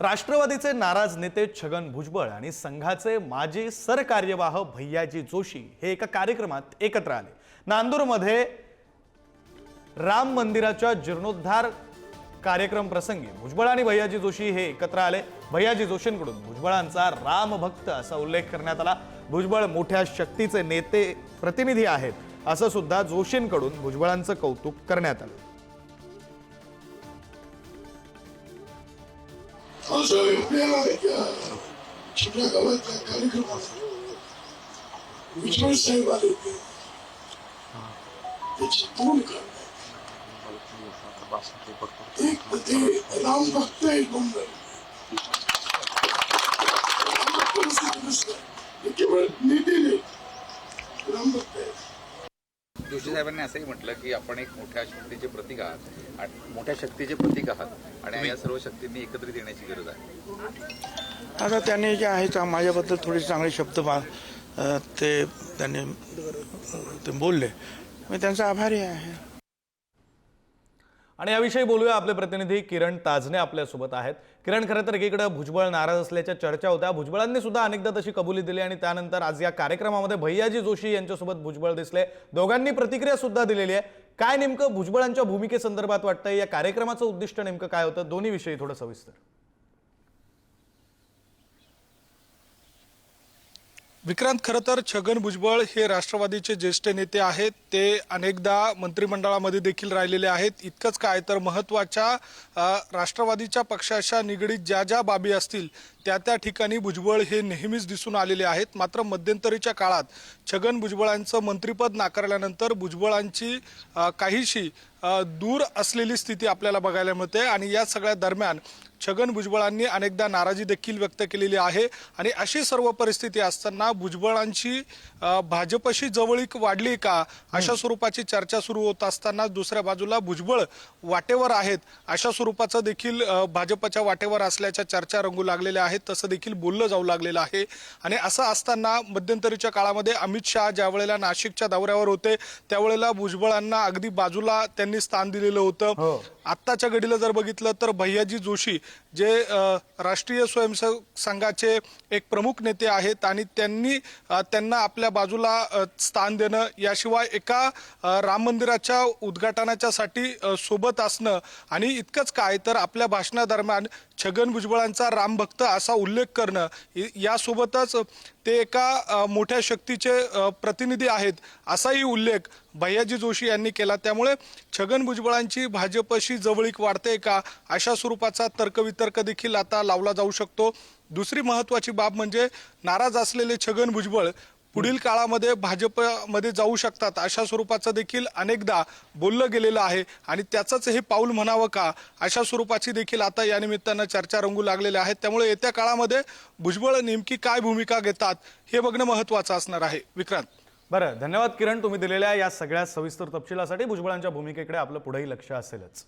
राष्ट्रवादीचे नाराज नेते छगन भुजबळ आणि संघाचे माजी सरकार्यवाह भैयाजी जोशी हे एका कार्यक्रमात एकत्र आले. नांदूरमध्ये राम मंदिराच्या जीर्णोद्धार कार्यक्रम प्रसंगी भुजबळ आणि भैयाजी जोशी हे एकत्र आले. भैयाजी जोशींकडून भुजबळांचा रामभक्त असा उल्लेख करण्यात आला. भुजबळ मोठ्या शक्तीचे नेते प्रतिनिधी आहेत असं सुद्धा जोशींकडून भुजबळांचं कौतुक करण्यात आलं. असं आपल्याला एका छोट्या गावातल्या कार्यक्रमात भुजबळ साहेब आले होते त्याची तोंड कारण एक ते राम भक्त आहे गोंधळ केवळ नेते राम भक्त आहे जोशी साहेबांनी असंही म्हटलं की आपण एक मोठ्या शक्तीचे प्रतीक आहात आणि मोठ्या शक्तीचे प्रतीक आहात आणि या सर्व शक्तींनी एकत्रित येण्याची गरज आहे. आता त्यांनी जे आहे माझ्याबद्दल थोडे चांगले शब्द ते त्यांनी ते बोलले. मी त्यांचा आभारी आहे. आणि याविषयी बोलूया. आपले प्रतिनिधी किरण ताजने आपल्यासोबत आहेत. किरण खरं तर एकीकडे भुजबळ नाराज असल्याच्या चर्चा होत्या. भुजबळांनी सुद्धा अनेकदा तशी कबुली दिली आणि त्यानंतर आज या कार्यक्रमामध्ये भैयाजी जोशी यांच्यासोबत भुजबळ दिसले. दोघांनी प्रतिक्रिया सुद्धा दिलेली आहे. काय नेमकं भुजबळांच्या भूमिकेसंदर्भात वाटतंय? या कार्यक्रमाचं उद्दिष्ट नेमकं काय होतं? दोन्ही विषयी थोडं सविस्तर. विक्रांत खरं तर छगन भुजबळ हे राष्ट्रवादीचे ज्येष्ठ नेते आहेत. ते अनेकदा मंत्रिमंडळामध्ये देखील राहिलेले आहेत. इतकंच काय तर महत्त्वाच्या राष्ट्रवादीच्या पक्षाच्या निगडीत ज्या ज्या बाबी असतील त्या त्या ठिकाणी भुजबळ हे नेहमीच दिसून आलेले आहेत. मात्र मध्यंतरीच्या काळात छगन भुजबळांचं मंत्रिपद नाकारल्यानंतर भुजबळांची काहीशी दूर असलेली स्थिती आपल्याला बघायला मिळते आणि या सगळ्या दरम्यान छगन भुजबळांनी अनेकदा नाराजी देखील व्यक्त केलेली आहे. आणि अशी सर्व परिस्थिती असताना भुजबळांची भाजपशी जवळीक वाढली का अशा स्वरूपाची चर्चा सुरू होत असताना दुसऱ्या बाजूला भुजबळ वाटेवर आहेत अशा स्वरूपाचं देखील भाजपच्या वाटेवर असल्याच्या चर्चा रंगू लागलेल्या आहेत तसं देखील बोललं जाऊ लागलेलं आहे. आणि असं असताना मध्यंतरीच्या काळामध्ये अमित शहा ज्या वेळेला नाशिकच्या दौऱ्यावर होते त्यावेळेला भुजबळांना अगदी बाजूला त्यांनी स्थान दिलेलं होतं हो. आत्ताच्या घडीला जर बघितलं तर भैयाजी जोशी जे राष्ट्रीय स्वयंसेवक संघाचे एक प्रमुख नेते आहेत आणि त्यांनी त्यांना आपल्या बाजूला स्थान देणं याशिवाय एका राम मंदिराच्या उद्घाटनाच्या साठी सोबत असणं आणि इतकंच काय तर आपल्या भाषणादरम्यान छगन भुजबळांचा रामभक्त असा उल्लेख करणं यासोबतच ते एका मोठ्या शक्तीचे प्रतिनिधी आहेत असाही उल्लेख भैयाजी जोशी यांनी केला. त्यामुळे छगन भुजबळांची भाजपशी जवळीक वाढते का? अशा स्वरूपाचा तर्कवितर्क देखील आता लावला जाऊ शकतो. दुसरी महत्वाची बाब म्हणजे नाराज असलेले छगन भुजबळ पुढील काळामध्ये भाजपमध्ये जाऊ शकतात. अशा स्वरूपाचं देखील अनेकदा बोललं गेलेलं आहे. आणि त्याचंच हे पाऊल म्हणावं का? अशा स्वरूपाची देखील आता या निमित्तानं चर्चा रंगू लागलेल्या आहेत. त्यामुळे येत्या काळामध्ये भुजबळ नेमकी काय भूमिका घेतात हे बघणं महत्वाचं असणार आहे. विक्रांत. बरं धन्यवाद किरण तुम्ही दिलेल्या या सगळ्या सविस्तर तपशिलासाठी भुजबळांच्या भूमिकेकडे आपलं पुढेही लक्ष असेलच.